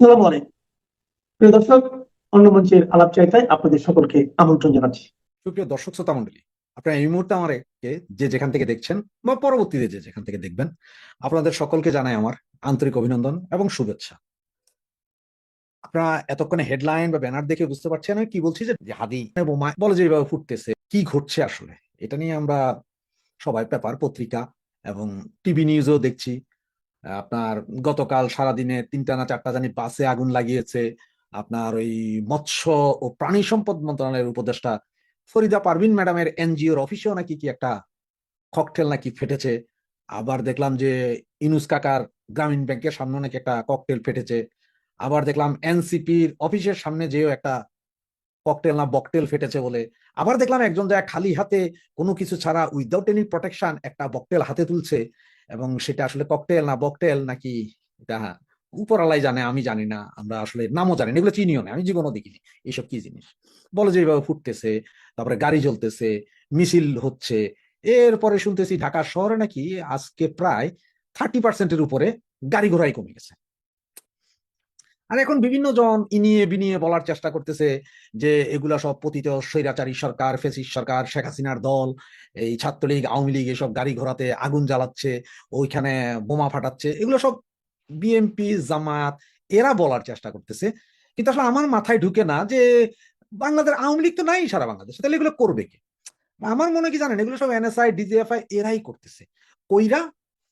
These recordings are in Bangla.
আসসালামু আলাইকুম। প্রিয় দর্শক, অন্য মঞ্চের আলাপ চাইতায় আপনাদের সকলকে আমন্ত্রণ জানাচ্ছি। সুপ্রিয় দর্শক, শ্রোতা মন্ডলী আপনারা এই মুহূর্তে আমাকে যে যেখান থেকে দেখছেন বা পরবর্তীতে যে যেখান থেকে দেখবেন, আপনাদের সকলকে জানাই আমার আন্তরিক অভিনন্দন এবং শুভেচ্ছা। আপনারা এতক্ষণে হেডলাইন বা ব্যানার দেখে বুঝতে পারছেন আমি কি বলছি যে যে হাদি বোমা বলে যে এইভাবে ফুটতেছে, কি ঘটছে আসলে? এটা নিয়ে আমরা সবাই পেপার, পত্রিকা এবং টিভি নিউজও দেখছি। আপনার গতকাল সারাদিনে তিনটা না চারটা জানি বাসে আগুন লাগিয়েছে। আপনার ওই মৎস্য ও প্রাণী সম্পদ মন্ত্রণালয়ের উপদেষ্টা ফরিদা পারভিন ম্যাডামের এনজিওর অফিসেও নাকি কি একটা ককটেল নাকি ফেটেছে। আবার দেখলাম যে ইনুস কাকার গ্রামীণ ব্যাংকের সামনে নাকি একটা ককটেল ফেটেছে। আবার দেখলাম এনসিপির অফিসের সামনে যেও একটা ককটেল না বকটেল ফেটেছে বলে। আবার দেখলাম একজন যায় খালি হাতে কোনো কিছু ছাড়া উইদাউট এনি প্রোটেকশন একটা বকটেল হাতে তুলছে। এবং সেটা আসলে ককটেল না, বকটেল নাকি এটা উপরালাই জানে, আমি জানি না, আমরা আসলে নামও জানি এগুলো চিনিও না, আমি জীবনও দেখিনি এইসব কি জিনিস? বলে যে এইভাবে ফুটতেছে, তারপরে গাড়ি জ্বলতেছে, মিছিল হচ্ছে, এরপরে শুনতেছি ঢাকা শহরে নাকি আজকে প্রায় থার্টি পার্সেন্টের উপরে গাড়ি ঘোড়াই কমে গেছে। আর এখন বিভিন্ন জন ইনিয়ে বিনিয়ে বলার চেষ্টা করতেছে যে এগুলা সব পতিত স্বৈরাচারী সরকার ফেসিস সরকার, শেখ হাসিনার দল, এই ছাত্রলীগ, আওয়ামী লীগ এসব গাড়ি ঘোড়াতে আগুন জ্বালাচ্ছে, ওইখানে বোমা ফাটাচ্ছে, এগুলো সব বিএমপি জামাত এরা বলার চেষ্টা করতেছে। কিন্তু আসলে আমার মাথায় ঢুকে না যে বাংলাদেশ আওয়ামী লীগ তো নাই সারা বাংলাদেশে, তাহলে এগুলো করবে কি? আমার মনে কি জানেন, এগুলো সব এনএসআই ডিজিএফআই এরাই করতেছে। কইরা,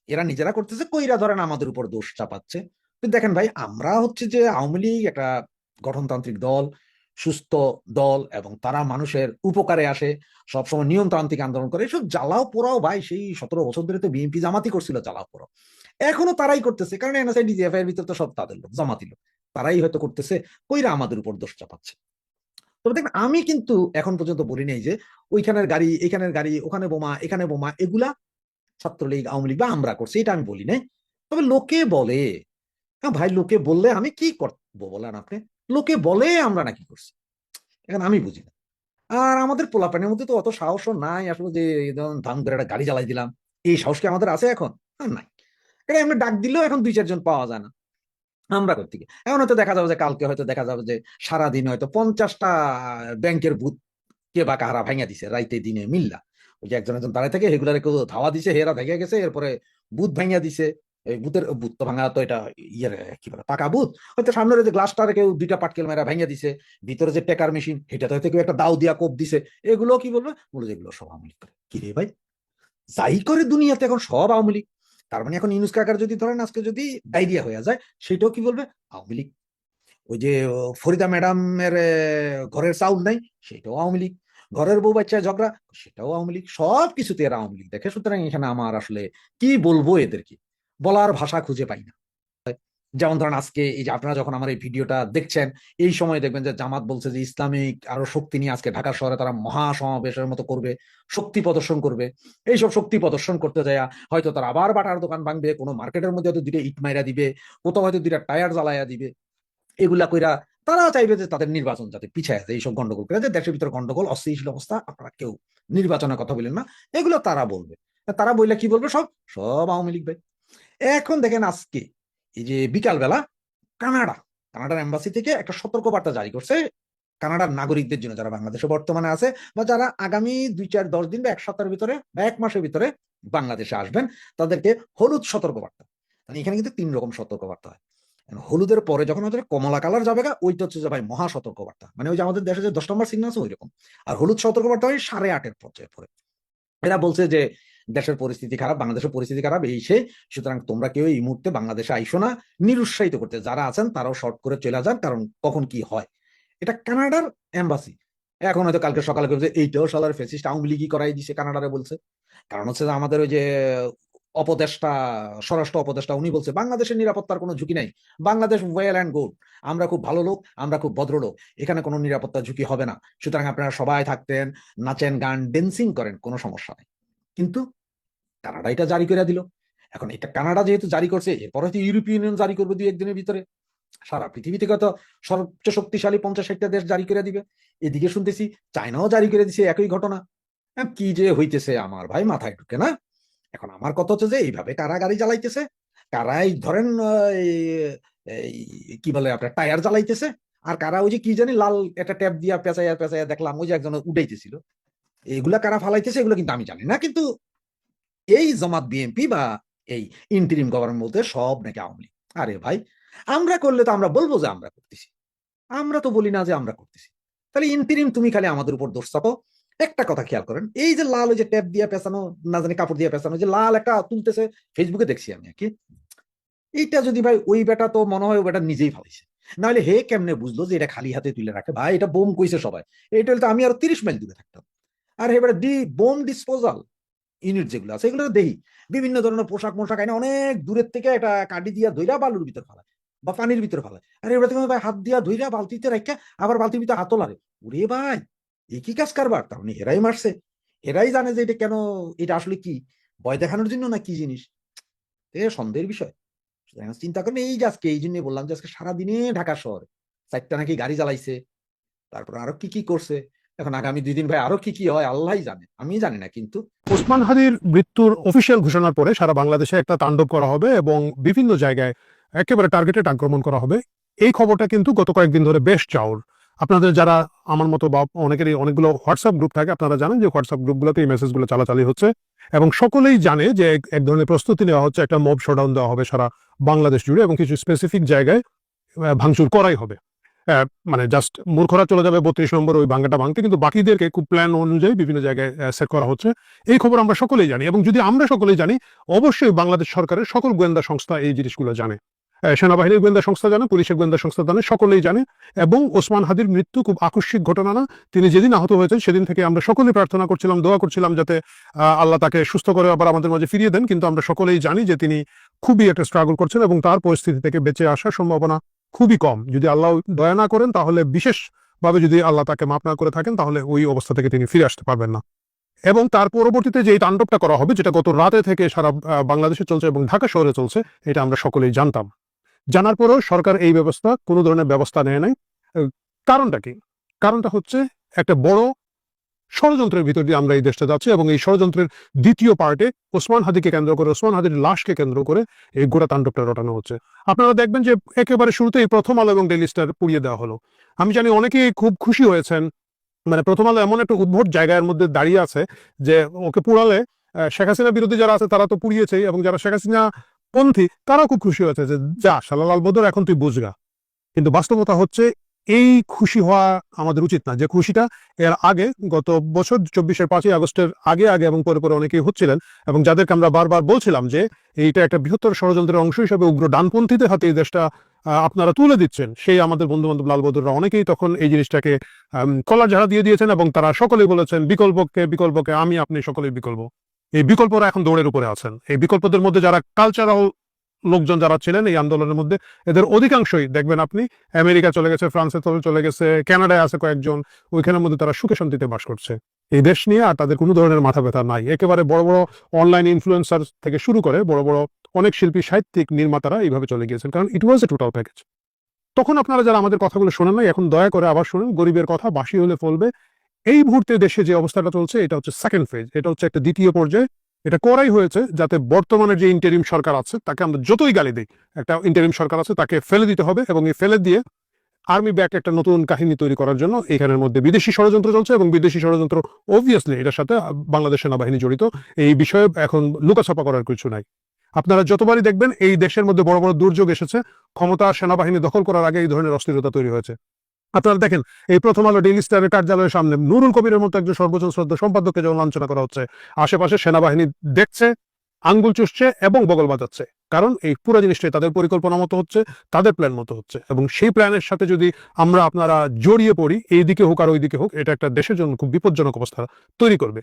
এরা নিজেরা করতেছে, কইরা ধরেন আমাদের উপর দোষ চাপাচ্ছে। দেখেন ভাই, আমরা হচ্ছে যে আওয়ামী লীগ একটা গঠনতান্ত্রিক দল, সুস্থ দল এবং তারা মানুষের উপকারে আসে, সবসময় নিয়মতান্ত্রিক আন্দোলন করে। এসব জ্বালাও পোড়াও ভাই, সেই সতেরো বছর ধরে তো বিএনপি জামাতি করছিল জ্বালাও পোড়াও। এখনও তারাই করতেছে, কারণ এনএসআই ডিজিএফআই এর ভিতরে তো সব তাদের লোক জামাতি লোক। তারাই হয়তো করতেছে, কইরা আমাদের উপর দোষ চাপাচ্ছে। তবে দেখেন, আমি কিন্তু এখন পর্যন্ত বলি নাই যে ওইখানের গাড়ি, এখানের গাড়ি, ওখানে বোমা, এখানে বোমা, এগুলা ছাত্রলীগ, আওয়ামী লীগ বা আমরা করছি, এটা আমি বলি নাই। তবে লোকে বলে হ্যাঁ ভাই, লোকে বললে আমি কি করব বলেন আপনি। লোকে বলে আমরা নাকি করছি। এখন আমি বুঝি না। আর আমাদের পোলাপানের মধ্যে তো অত সাহসও নাই আসলে যে ধান করে একটা গাড়ি জ্বালাই দিলাম। এই সাহস কি আমাদের আছে এখন? নাই। এটা এমনি ডাক দিলেও এখন দুই, চারজন পাওয়া যায় না। আমরা করতে গিয়ে। এখন হয়তো দেখা যাবে যে, কালকে হয়তো দেখা যাবে যে, সারাদিন হয়তো পঞ্চাশটা ব্যাংকের বুথ কে বা কাহারা ভাঙিয়া দিছে, রাইতে দিনে মিল্লা। ওই যে একজন একজন দাঁড়ায় থাকে সেগুলারে কেউ ধাওয়া দিছে, হেরা ভেঙে গেছে, এরপরে বুথ ভাঙিয়া দিছে। এই তো ভাঙা তো এটা ইয়ের, কি বলে, পাকা হয়তো যে কেউ দুইটা পাটকেল মেরা দিছে, ভিতরে যে মেশিন, সেটাতে হয়তো কেউ একটা দাও দিয়া কোপ দিছে। এগুলো কি বলবে? সব আওয়ামী করে। কি রে ভাই? যাই করে দুনিয়াতে এখন সব আওয়ামী লীগ। তার মানে এখন ইউনুস কাকার যদি ধরেন, আজকে যদি ডায়রিয়া হয়ে যায়, সেটাও কি বলবে? আওয়ামী লীগ। ওই যে ফরিদা ম্যাডামের ঘরের চাউল নাই, সেটাও আওয়ামী লীগ। ঘরের বউ বাচ্চা ঝগড়া, সেটাও আওয়ামী লীগ। সব কিছুতে এরা আওয়ামী লীগ দেখে। সুতরাং এখানে আমার আসলে কি বলব এদেরকে? বলার ভাষা খুঁজে পাই না। যেমন ধরেন আজকে এই যে আপনারা যখন আমার এই ভিডিওটা দেখছেন, এই সময় দেখবেন যে জামাত বলছে যে ইসলামিক আরও শক্তি নিয়ে আজকে ঢাকা শহরে তারা মহা সমাবেশের মতো করবে, শক্তি প্রদর্শন করবে। এইসব শক্তি প্রদর্শন করতে যায় হয়তো তারা আবার বাটার দোকান ভাঙবে, কোনো মার্কেটের মধ্যে হয়তো দুটো ইট মাইরা দিবে কোথাও হয়তো দুইটা টায়ার জ্বালাইয়া দিবে। এগুলা কইরা তারা চাইবে যে তাদের নির্বাচন যাতে পিছায় আছে এইসব গন্ডগোল করে যে দেশের ভিতরে গন্ডগোল, অস্থিতিশীল অবস্থা, আপনারা কেউ নির্বাচনের কথা বলেন না, এগুলো তারা বলবে। তারা বললে কি বলবে সব? সব আওয়ামী লীগ ভাই। এখন দেখেন আজকে, এই যে বিকালবেলা কানাডা, কানাডার এম্বাসি থেকে একটা সতর্কবার্তা জারি করছে কানাডার নাগরিকদের জন্য, যারা বাংলাদেশে বর্তমানে আছে বা যারা আগামী দুই চার দশ দিন বা এক সপ্তাহের ভিতরে বা এক মাসের ভিতরে বাংলাদেশে আসবেন, তাদেরকে হলুদ সতর্কবার্তা। মানে এখানে কিন্তু তিন রকম সতর্কবার্তা হয়। হলুদের পরে যখন হচ্ছে কমলা কালার যাবে ওইটা হচ্ছে ভাই মহা সতর্কবার্তা। মানে ওই যে আমাদের দেশে যে দশ নম্বর সিগনাল আছে ওই রকম আর হলুদ সতর্কবার্তা হয় সাড়ে আটের পর্যায়ে পরে এরা বলছে যে দেশের পরিস্থিতি খারাপ, বাংলাদেশের পরিস্থিতি খারাপ, এই সে সুতরাং তোমরা কেউ এই মুহূর্তে বাংলাদেশে আইসো না, নিরুৎসাহিত করতে। যারা আছেন তারাও শর্ট করে চলে যান, কারণ কখন কি হয়। এটা কানাডার এম্বাসি। এখন হয়তো কালকে সকালে বলছে, এইটাও সালার ফেসিস্ট আওয়ামী লীগই করাই দিছে কানাডারে, বলছে। কারণ হচ্ছে আমাদের ওই যে অপদেষ্টা, স্বরাষ্ট্র অপদেষ্টা, উনি বলছে, বাংলাদেশের নিরাপত্তার কোনো ঝুঁকি নাই। Bangladesh well and good. আমরা খুব ভালো লোক, আমরা খুব ভদ্র লোক এখানে কোনো নিরাপত্তা ঝুঁকি হবে না। সুতরাং আপনারা সবাই থাকতেন, নাচেন, গান ডেন্সিং করেন, কোনো সমস্যা নেই। কিন্তু কানাডা এটা জারি করে দিল। এখন এটা কানাডা যেহেতু জারি করছে, এরপরে হয়তো ইউরোপীয় ইউনিয়ন জারি করবে দুই একদিনের ভিতরে। সারা পৃথিবী থেকে তো সর্বোচ্চ শক্তিশালী পঞ্চাশ ষাটটা দেশ জারি করে দিবে। এদিকে শুনতেছি চায়নাও জারি করে দিছে একই ঘটনা। কি যে হইতেছে আমার ভাই, মাথায় ঢুকে না? এখন আমার কথা হচ্ছে যে এইভাবে কারা গাড়ি চালাইতেছে কারাই ধরেন কি বলে আপনার টায়ার জ্বালাইতেছে? আর কারা ওই যে কি জানি লাল একটা ট্যাপ দিয়া পেঁচাইয়া পেঁচাইয়া দেখলাম, ওই যে একজন উঠাইতেছিল। এগুলা কারা ফালাইতেছে এগুলো কিন্তু আমি জানি না, কিন্তু এই জামাত বিএনপি বা এই ইন্টারিম গভর্নমেন্ট বলতে সব নাকি আওয়ামী লীগ। আরে ভাই, আমরা করলে তো আমরা বলব যে আমরা করতেছি। আমরা তো বলি না যে আমরা করতেছি। তাহলে ইন্টারিম তুমি খালি আমাদের উপর দোষ চাপো একটা কথা খেয়াল করেন, এই যে লাল ওই যে ট্যাপ দিয়ে পেঁচানো, না জানি কাপড় দিয়ে পেঁচানো, যে লাল একটা তুলতেছে ফেসবুকে দেখছি আমি কি। এইটা যদি ভাই ওই বেটা তো মনে হয় ওই বেটা নিজেই ফালাইছে। নাহলে হে কেমনে বুঝলো যে এটা খালি হাতে তুলে রাখে? ভাই, এটা বোম কইছে সবাই। এটা হলে তো আমি আরও তিরিশ মাইল দূরে থাকতাম। আর এবারে ডি বোম ডিসপোজাল ইউনিট যেগুলো আছে, এগুলো দেখি বিভিন্ন ধরনের পোশাক মোশাক আইনা অনেক দূরের থেকে এটা কাটি দিয়া ধইরা বালুর ভিতর ফেলায় বা পানির ভিতর ফেলায়। আর এবার তুমি ভাই, হাত দিয়া ধইরা বালতিতে রাখা আবার বালতির ভিতর হাতও লাগে ওরে ভাই এই কি কাজ কারবার? তার মানে এরাই মারছে। এরাই জানে যে এটা কেন, এটা আসলে কি? ভয় দেখানোর জন্য না কি জিনিস? এ সন্দেহের বিষয়। চিন্তা করেন, এই যে আজকে, এই জন্যই বললাম যে আজকে সারাদিনে ঢাকা শহরে। চারটা নাকি গাড়ি চালাইছে তারপর আরও কি কি করছে? এখন আগামী দুই দিন ভাই আরও কি কি হয় আল্লাহই জানে, আমি জানি না, কিন্তু ওসমান হাদির মৃত্যুর অফিসিয়াল ঘোষণার পরে সারা বাংলাদেশে একটা তাণ্ডব করা হবে এবং বিভিন্ন জায়গায় একেবারে টার্গেটেড আক্রমণ করা হবে। এই খবরটা কিন্তু গত কয়েকদিন ধরে বেশ চাউর। আপনাদের যারা আমার মতো বা অনেকেরই অনেকগুলো হোয়াটসঅ্যাপ গ্রুপ থাকে, আপনারা জানেন যে হোয়াটসঅ্যাপ গ্রুপগুলোতে এই মেসেজগুলো চালাচালি হচ্ছে এবং সকলেই জানে যে এক ধরনের প্রস্তুতি নেওয়া হচ্ছে, একটা মব শোডাউন দেওয়া হবে সারা বাংলাদেশ জুড়ে এবং কিছু স্পেসিফিক জায়গায় ভাঙচুর করাই হবে। মানে জাস্ট মূর্খরা চলে যাবে বত্রিশ নম্বর ওই ভাঙ্গাটা ভাঙতে, কিন্তু বাকিদেরকে খুব প্ল্যান অনুযায়ী বিভিন্ন জায়গায় সেট করা হচ্ছে। এই খবর আমরা সকলেই জানি এবং যদি আমরা সকলেই জানি, অবশ্যই বাংলাদেশ সরকারের সকল গোয়েন্দা সংস্থা এই জিনিসগুলো জানে। সেনাবাহিনীর গোয়েন্দা সংস্থা জানে, পুলিশের গোয়েন্দা সংস্থা জানে, সকলেই জানে এবং ওসমান হাদির মৃত্যু খুব আকস্মিক ঘটনা না। তিনি যেদিন আহত হয়েছেন, সেদিন থেকে আমরা সকলেই প্রার্থনা করছিলাম, দোয়া করছিলাম যাতে আল্লাহ তাকে সুস্থ করে আবার আমাদের মাঝে ফিরিয়ে দেন, কিন্তু আমরা সকলেই জানি যে তিনি খুবই একটা স্ট্রাগল করছেন এবং তার পরিস্থিতি থেকে বেঁচে আসার সম্ভাবনা খুবই কম। যদি আল্লাহ দয়া না করেন, তাহলে বিশেষভাবে যদি আল্লাহ তাকে মাফ না করে থাকেন, তাহলে ওই অবস্থা থেকে তিনি ফিরে আসতে পারবেন না। এবং তার পরবর্তীতে যে তাণ্ডবটা করা হবে, যেটা গত রাতে থেকে সারা বাংলাদেশে চলছে এবং ঢাকা শহরে চলছে, এটা আমরা সকলেই জানতাম। জানার পরেও সরকার এই ব্যবস্থা কোনো ধরনের ব্যবস্থা নেয় নাই। কারণটা কি? কারণটা হচ্ছে একটা বড় ষড়যন্ত্রের ভিতর দিয়ে আমরা এই দেশটা যাচ্ছি এবং এই ষড়যন্ত্রের দ্বিতীয় পার্টে ওসমান হাদিকে কেন্দ্র করে, ওসমান হাদির লাশকে কেন্দ্র করে এই গোড়া তাণ্ডবটা রটানো হচ্ছে। আপনারা দেখবেন যে একেবারে শুরুতেই প্রথম আলো এবং ডেইলি স্টার পুড়িয়ে দেওয়া হলো। আমি জানি অনেকেই খুব খুশি হয়েছেন মানে প্রথম আলো এমন একটা উদ্ভট জায়গার মধ্যে দাঁড়িয়ে আছে যে ওকে পুড়ালে শেখ হাসিনা বিরোধী যারা আছে তারা তো পুড়িয়েছেই এবং যারা শেখ হাসিনা পন্থী তারাও খুব খুশি হয়েছে যে, যা, শালালাল বদর, এখন তুই বুঝগা। কিন্তু বাস্তবতা হচ্ছে এই খুশি হওয়া আমাদের উচিত না। যে খুশিটা এর আগে গত বছর চব্বিশের পাঁচই আগস্টের আগে আগে এবং পরে পরে অনেকেই হচ্ছিলেন এবং যাদেরকে আমরা বারবার বলছিলাম যে এইটা একটা বৃহত্তর ষড়যন্ত্রের অংশ হিসেবে উগ্র ডানপন্থীদের হাতে এই দেশটা আপনারা তুলে দিচ্ছেন। সেই আমাদের বন্ধু বান্ধব লাল বদুররা অনেকেই তখন এই জিনিসটাকে কলার ঝাড়া দিয়ে দিয়েছেন এবং তারা সকলেই বলেছেন, বিকল্পকে বিকল্পকে আমি, আপনি সকলেই বিকল্প। এই বিকল্পরা এখন দৌড়ের উপরে আছেন। এই বিকল্পদের মধ্যে যারা কালচারাল লোকজন যারা ছিলেন এই আন্দোলনের মধ্যে, এদের অধিকাংশই, দেখবেন আপনি, আমেরিকা চলে গেছে, ফ্রান্সে চলে গেছে, কানাডায় আছে কয়েকজন, ওইখানের মধ্যে তারা সুখে শান্তিতে বাস করছে। এই দেশ নিয়ে আর তাদের কোনো ধরনের মাথা ব্যথা নাই। একেবারে বড় বড় অনলাইন ইনফ্লুয়েন্সার থেকে শুরু করে বড় বড় অনেক শিল্পী, সাহিত্যিক, নির্মাতারা এইভাবে চলে গিয়েছেন, কারণ ইট ওয়াজ এ টোটাল প্যাকেজ তখন আপনারা যারা আমাদের কথাগুলো শোনেন নাই, এখন দয়া করে আবার শুনুন, গরিবের কথা, বাসি হলে ফলবে। এই মুহূর্তে দেশে যে অবস্থাটা চলছে, এটা হচ্ছে সেকেন্ড ফেজ এটা হচ্ছে একটা দ্বিতীয় পর্যায়ে। এটা করাই হয়েছে যাতে বর্তমানে যে ইন্টারিম সরকার আছে, তাকে আমরা যতই গালি দিই, একটা ইন্টারিম সরকার আছে, তাকে ফেলে দিতে হবে এবং এই ফেলে দিয়ে আর্মি ব্যাক একটা নতুন কাহিনী তৈরি করার জন্য এখানের মধ্যে বিদেশি ষড়যন্ত্র চলছে এবং বিদেশি ষড়যন্ত্র অবভিয়াসলি এটার সাথে বাংলাদেশ সেনাবাহিনী জড়িত। এই বিষয়ে এখন লুকাছাপা করার কিছু নাই। আপনারা যতবারই দেখবেন, এই দেশের মধ্যে বড় বড় দুর্যোগ এসেছে, ক্ষমতা সেনাবাহিনী দখল করার আগে এই ধরনের অস্থিরতা তৈরি হয়েছে। আপনারা দেখেন, এই প্রথম আলো ডেইলি স্টারের কার্যালয়ের সামনে নুরুল কবিরের মতো একজন সর্বোচ্চ শ্রদ্ধা সম্পাদককে যেমন লাঞ্ছনা করা হচ্ছে, আশেপাশে সেনাবাহিনী দেখছে, আঙ্গুল চুষছে এবং বগল বাজাচ্ছে। কারণ এই পুরো জিনিসটাই তাদের পরিকল্পনা মতো হচ্ছে, তাদের প্ল্যান মতো হচ্ছে। এবং সেই প্ল্যানের সাথে যদি আমরা আপনারা জড়িয়ে পড়ি, এই দিকে হোক আর ওই দিকে হোক, এটা একটা দেশের জন্য খুব বিপজ্জনক অবস্থা তৈরি করবে।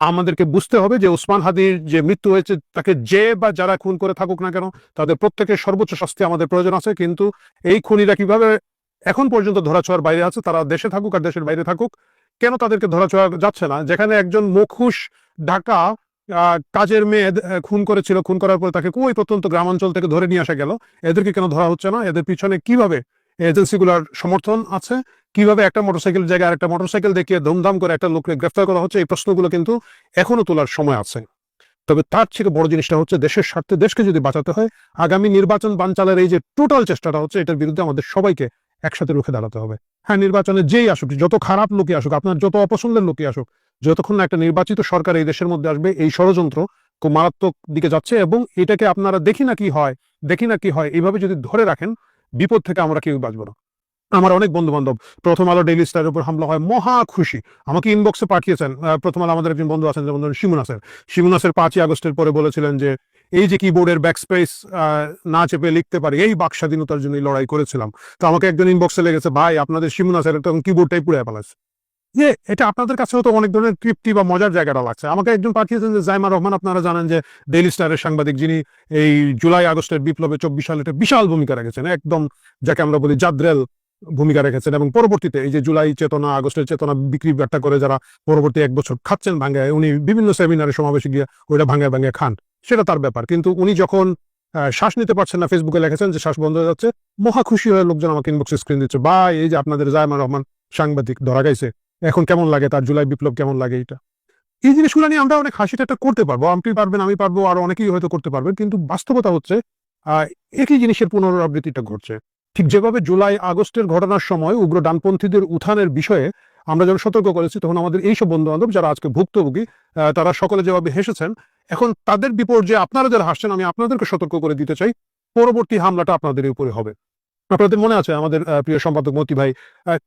আমাদেরকে বুঝতে হবে যে ওসমান হাদির যে মৃত্যু হয়েছে, তাকে যে বা যারা খুন করে থাকুক না কেন, তাদের প্রত্যেকের সর্বোচ্চ শাস্তি আমাদের প্রয়োজন আছে। কিন্তু এই খুনিরা কীভাবে এখন পর্যন্ত ধরাছোঁয়ার বাইরে আছে, তারা দেশে থাকুক আর দেশের বাইরে থাকুক, কেন তাদেরকে ধরাছোঁয়া যাচ্ছে না? যেখানে একজন মুখুশ ঢাকা কাজের মেয়ে খুন করেছিল, খুন করার পরে তাকে ওই প্রত্যন্ত গ্রামাঞ্চল থেকে ধরে নিয়ে আসা গেল। এদেরকে কেন ধরা হচ্ছে না? এদের পিছনে কীভাবে এজেন্সিগুলোর সমর্থন আছে? কীভাবে একটা মোটরসাইকেল জায়গায় আরেকটা মোটরসাইকেল দেখিয়ে ধুমধাম করে একটা লোককে গ্রেফতার করা হচ্ছে? এই প্রশ্নগুলো কিন্তু এখনও তোলার সময় আছে। তবে তার থেকে বড় জিনিসটা হচ্ছে দেশের স্বার্থে দেশকে যদি বাঁচাতে হয়, আগামী নির্বাচন বানচালের এই যে টোটাল চেষ্টাটা হচ্ছে, এটার বিরুদ্ধে আমাদের সবাইকে একসাথে রুখে দাঁড়াতে হবে। হ্যাঁ নির্বাচনে যেই আসুক, যত খারাপ লোকই আসুক, আপনার যত অপছন্দের লোকই আসুক, যতক্ষণ না একটা নির্বাচিত সরকার এই দেশের মধ্যে আসবে, এই ষড়যন্ত্র খুব মারাত্মক দিকে যাচ্ছে এবং এটাকে আপনারা দেখি না কি হয়, দেখি না কি হয়, এইভাবে যদি ধরে রাখেন, বিপদ থেকে আমরা কেউ বাঁচবো না। আমার অনেক বন্ধু বান্ধব প্রথম আলো ডেইলি স্টারের উপর হামলা হয়, মহা খুশি। আমাকে ইনবক্সে পাঠিয়েছেন প্রথম আলো আমাদের একজন বন্ধু আছেন যেমন ধরুন শিমু নাসের শিমু নাসের পাঁচই আগস্টের পরে বলেছিলেন যে এই যে কিবোর্ডের ব্যাকস্পেস না চেপে লিখতে পারি, এই বাক স্বাধীনতার জন্য লড়াই করেছিলাম। তো আমাকে একজন ইনবক্সে লেগেছে, ভাই, আপনাদের শিমু নাসের তখন কিবোর্ডটাই পুড়ে ফেলাছে যে এটা আপনাদের কাছে হয়তো অনেক ধরনের তৃপ্তি বা মজার জায়গাটা লাগছে। আমাকে একজন পাঠিয়েছেন যে, জাইমা রহমান, আপনারা জানেন যে ডেইলি স্টারের সাংবাদিক যিনি এই জুলাই আগস্টের বিপ্লবে চব্বিশ সালে একটা বিশাল ভূমিকা রেখেছেন, একদম যাকে আমরা বলি জাদ্রেল ভূমিকা রেখেছেন এবং পরবর্তীতে এই যে জুলাই চেতনা, আগস্টের চেতনা বিক্রি বাট্টা করে যারা পরবর্তী এক বছর খাচ্ছেন ভাঙ্গায়, উনি বিভিন্ন সেমিনারে সমাবেশে গিয়ে ওইটা ভাঙ্গায় ভাঙ্গায় খান। সেটা তার ব্যাপার। কিন্তু উনি যখন শ্বাস নিতে পারছেন না ফেসবুকে লিখেছেন যে শ্বাস বন্ধ হয়ে যাচ্ছে, মহা খুশি হয়ে লোকজন আমাকে ইনবক্সে স্ক্রিন দিচ্ছে বা এই যে আপনাদের জায়মা রহমান সাংবাদিক, ধরা গাইছে এখন কেমন লাগে? তার জুলাই বিপ্লব কেমন লাগে এটা এই জিনিসগুলো নিয়ে আমরা অনেক হাসি ঠাট্টা করতে পারব। আপনি পারবেন, আমি পারব, আর অনেকেই হয়তো করতে পারবেন। কিন্তু বাস্তবতা হচ্ছে একই জিনিসের পুনরাবৃত্তিটা ঘটছে। ঠিক যেভাবে জুলাই, আগস্টের ঘটনার সময় উগ্র ডানপন্থীদের উত্থানের বিষয়ে আমরা যখন সতর্ক করেছি, তখন আমাদের এইসব বন্ধু বান্ধব যারা আজকে ভুক্তভোগী তারা সকলে যেভাবে হেসেছেন এখন তাদের বিপর্যয়ে আপনারা যারা হাসছেন, আমি আপনাদেরকে সতর্ক করে দিতে চাই। পরবর্তী হামলাটা আপনাদের উপরে হবে। আপনাদের মনে আছে আমাদের প্রিয় সম্পাদক মতি ভাই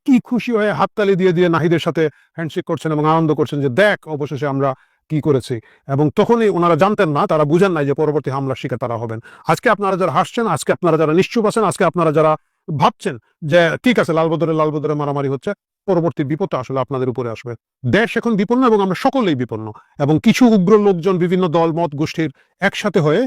কি খুশি হয়ে হাততালি দিয়ে দিয়ে নাহিদের সাথে হ্যান্ডশেক করছেন এবং আনন্দ করছেন যে, দেখ, অবশেষে আমরা কি করেছি। এবং তখনই ওনারা জানতেন না, তারা বুঝেন নাই যে পরবর্তী হামলার শিকার তারা হবেন। আজকে আপনারা যারা হাসছেন, আজকে আপনারা যারা নিশ্চুপ আছেন, আজকে আপনারা যারা ভাবছেন যে, ঠিক আছে, লালবদরে লালবদরে মারামারি হচ্ছে। পরবর্তী বিপদটা আসলে আপনাদের উপরে আসবে। দেশ এখন বিপন্ন এবং আমরা সকলেই বিপন্ন। এবং কিছু উগ্র লোকজন, বিভিন্ন দল, মত গোষ্ঠীর একসাথে হয়ে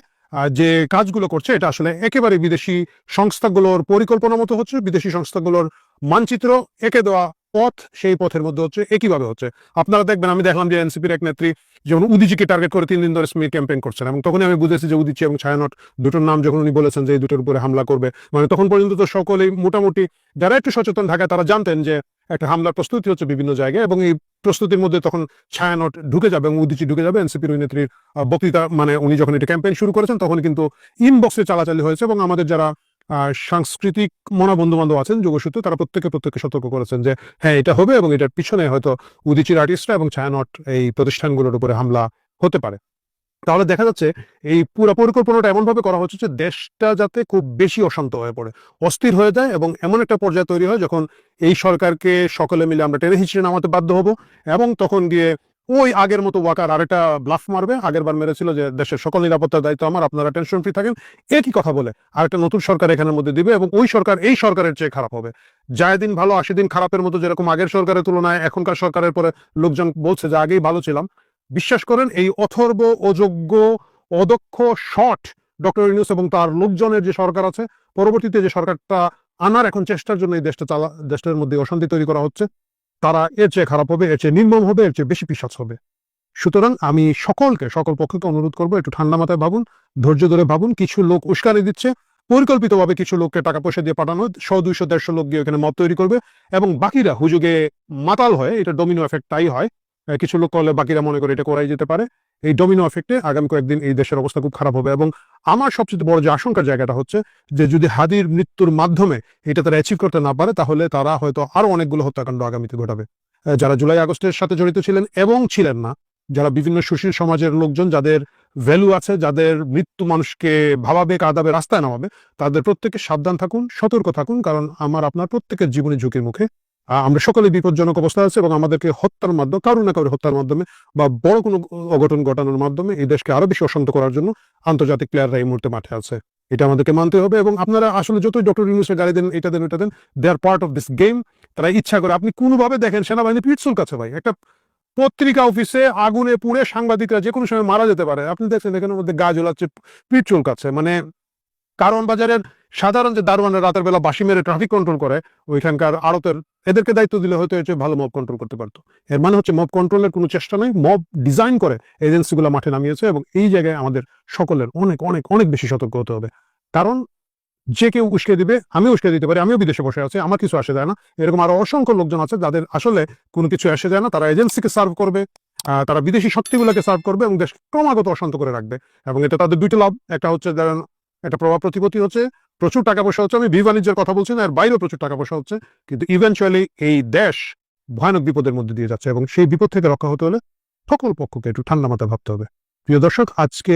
যে কাজগুলো করছে, এটা আসলে একেবারে বিদেশি সংস্থাগুলোর পরিকল্পনা মতো হচ্ছে, বিদেশি সংস্থাগুলোর মানচিত্র একে দেওয়া পথ, সেই পথের মধ্যে হচ্ছে, একইভাবে হচ্ছে। আপনারা দেখবেন, আমি দেখলাম যে এনসিপির এক নেত্রী যেমন উদিজিকে টার্গেট করে তিন দিন ধরে স্মির ক্যাম্পেইন করছেন এবং তখনই আমি বুঝেছি যে উদিচি এবং ছায়ানট দুটোর নাম যখন উনি বলেছেন যে এই দুটোর উপরে হামলা করবে মানে তখন পর্যন্ত তো সকলেই মোটামুটি যারা একটু সচেতন ঢাকায় তারা জানতেন যে একটা হামলার প্রস্তুতি হচ্ছে বিভিন্ন জায়গায় এবং এই প্রস্তুতির মধ্যে তখন ছায়ানট ঢুকে যাবে এবং উদিচি ঢুকে যাবে, এনসিপির ওই নেত্রীর বক্তৃতা মানে উনি যখন এটা ক্যাম্পেইন শুরু করেছেন তখন কিন্তু ইনবক্সে চালাচালি হয়েছে এবং আমাদের যারা সাংস্কৃতিক মনা বন্ধু বান্ধব আছেন, যোগসূত্র, তারা প্রত্যেকে প্রত্যেকে সতর্ক করেছেন যে হ্যাঁ এটা হবে এবং এটার পিছনে হয়তো উদিচির আর্টিস্টরা এবং ছায়ানট এই প্রতিষ্ঠানগুলোর উপরে হামলা হতে পারে। তাহলে দেখা যাচ্ছে এই পুরো পরিকল্পনাটা এমন ভাবে করা হচ্ছে যে দেশটা যাতে খুব বেশি অশান্ত হয়ে পড়ে, অস্থির হয়ে যায় এবং এমন একটা পর্যায়ে তৈরি হয় যখন এই সরকারকে সকলে মিলে আমরা টেনে হিচড়ে নামাতে বাধ্য হব এবং তখন গিয়ে ওই আগের মতো ওয়াকার আরেকটা ব্লাফ মারবে। আগের বার মেরেছিল যে দেশের সকল নিরাপত্তার দায়িত্ব আমার, আপনারা টেনশন ফ্রি থাকেন। একই কথা বলে আরেকটা নতুন সরকার এখানের মধ্যে দিবে এবং ওই সরকার এই সরকারের চেয়ে খারাপ হবে। যায় দিন ভালো, আশি দিন খারাপের মতো যেরকম আগের সরকারের তুলনায় এখনকার সরকারের পরে লোকজন বলছে যে আগেই ভালো ছিলাম। বিশ্বাস করেন, এই অথর্ব অযোগ্য অদক্ষ শট ডক্টর ইউনুস এবং তার লোকজনের যে সরকার আছে, পরবর্তীতে যে সরকারটা আনার এখন চেষ্টার জন্য এই দেশটা চালা, দেশটার মধ্যে অশান্তি তৈরি করা হচ্ছে, তারা এর চেয়ে খারাপ হবে, এর চেয়ে নির্মম হবে, এর চেয়ে বেশি পিসাচ হবে। সুতরাং আমি সকলকে, সকল পক্ষকে অনুরোধ করব, একটু ঠান্ডা মাথায় ভাবুন, ধৈর্য ধরে ভাবুন, কিছু লোক উস্কানি দিচ্ছে, পরিকল্পিতভাবে কিছু লোককে টাকা পয়সা দিয়ে পাঠানো শো দুইশো, দেড়শো লোক গিয়ে এখানে মত তৈরি করবে, এবং বাকিরা হুজুগে মাতাল হয়, এটা ডোমিনো এফেক্ট তাই হয় কিছু লোক করলে বাকিরা মনে করে এটা করাই যেতে পারে। এই ডোমিনো এফেক্টে আগামী কয়েকদিন এই দেশের অবস্থা খুব খারাপ হবে। এবং আমার সবচেয়ে বড় যে আশঙ্কার জায়গাটা হচ্ছে যে যদি হাদির মৃত্যুর মাধ্যমে এটা তারা অ্যাচিভ করতে না পারে, তাহলে তারা হয়তো আরও অনেকগুলো হত্যাকাণ্ড আগামীতে ঘটাবে। যারা জুলাই আগস্টের সাথে জড়িত ছিলেন এবং ছিলেন না, যারা বিভিন্ন সুশীল সমাজের লোকজন যাদের ভ্যালু আছে, যাদের মৃত্যু মানুষকে ভাবাবে, কাদাবে, রাস্তায় নামাবে, তাদের প্রত্যেকে সাবধান থাকুন, সতর্ক থাকুন। কারণ আমার, আপনার প্রত্যেকের জীবনে ঝুঁকির মুখে আমরা সকলে বিপজ্জনক অবস্থায় আছে এবং আমাদেরকে হত্যার মাধ্যমে কারও না কারও হত্যার মাধ্যমে বা বড় কোনো অঘটন ঘটানোর মাধ্যমে এই দেশকে আরও বেশি অশান্ত করার জন্য আন্তর্জাতিক প্লেয়াররা এই মুহূর্তে মাঠে আছে। এটা আমাদেরকে মানতে হবে এবং আপনারা আসলে যতই ডক্টর ইউনুসের গাড়ি দেন, এটা দেন এটা then they are part of this game তারা ইচ্ছা করে, আপনি কোনোভাবে দেখেন সেনাবাহিনী পিটসুল কাছে ভাই, একটা পত্রিকা অফিসে আগুনে পুড়ে সাংবাদিকরা যে কোনো সময় মারা যেতে পারে। আপনি দেখছেন এখানে মধ্যে গা জ্বলাচ্ছে পিটচুল কাছে মানে কারণ বাজারের সাধারণ যে দারোয়ানরা রাতের বেলা বাসি মেরে ট্রাফিক কন্ট্রোল করে, ওইখানকার আড়তের এদেরকে দায়িত্ব দিলে হয়তো এর ভালো মব কন্ট্রোল করতে পারতো। এর মানে হচ্ছে মব কন্ট্রোলের কোনো চেষ্টা নেই মব ডিজাইন করে এজেন্সিগুলো মাঠে নামিয়েছে এবং এই জায়গায় আমাদের সকলের অনেক অনেক অনেক বেশি সতর্ক হতে হবে। কারণ যে কেউ উস্কে দিবে, আমিও উস্কে দিতে পারি, আমিও বিদেশে বসে আছি, আমার কিছু আসে যায় না। এরকম আরও অসংখ্য লোকজন আছে, যাদের আসলে কোনো কিছু আসে যায় না, তারা এজেন্সিকে সার্ভ করবে তারা বিদেশি শক্তিগুলোকে সার্ভ করবে এবং দেশ ক্রমাগত অশান্ত করে রাখবে। এবং এটা তাদের দুইটা লাভ, একটা হচ্ছে একটা প্রভাব প্রতিপত্তি হচ্ছে, প্রচুর টাকা পয়সা হচ্ছে, আমি বি বাণিজ্যের কথা বলছি না, এর বাইরেও প্রচুর টাকা পয়সা হচ্ছে, কিন্তু ইভেনচুয়ালি এই দেশ ভয়ানক বিপদের মধ্যে দিয়ে যাচ্ছে এবং সেই বিপদ থেকে রক্ষা হতে হলে সকল পক্ষকে একটু ঠান্ডা মাথা ভাবতে হবে। প্রিয় দর্শক, আজকে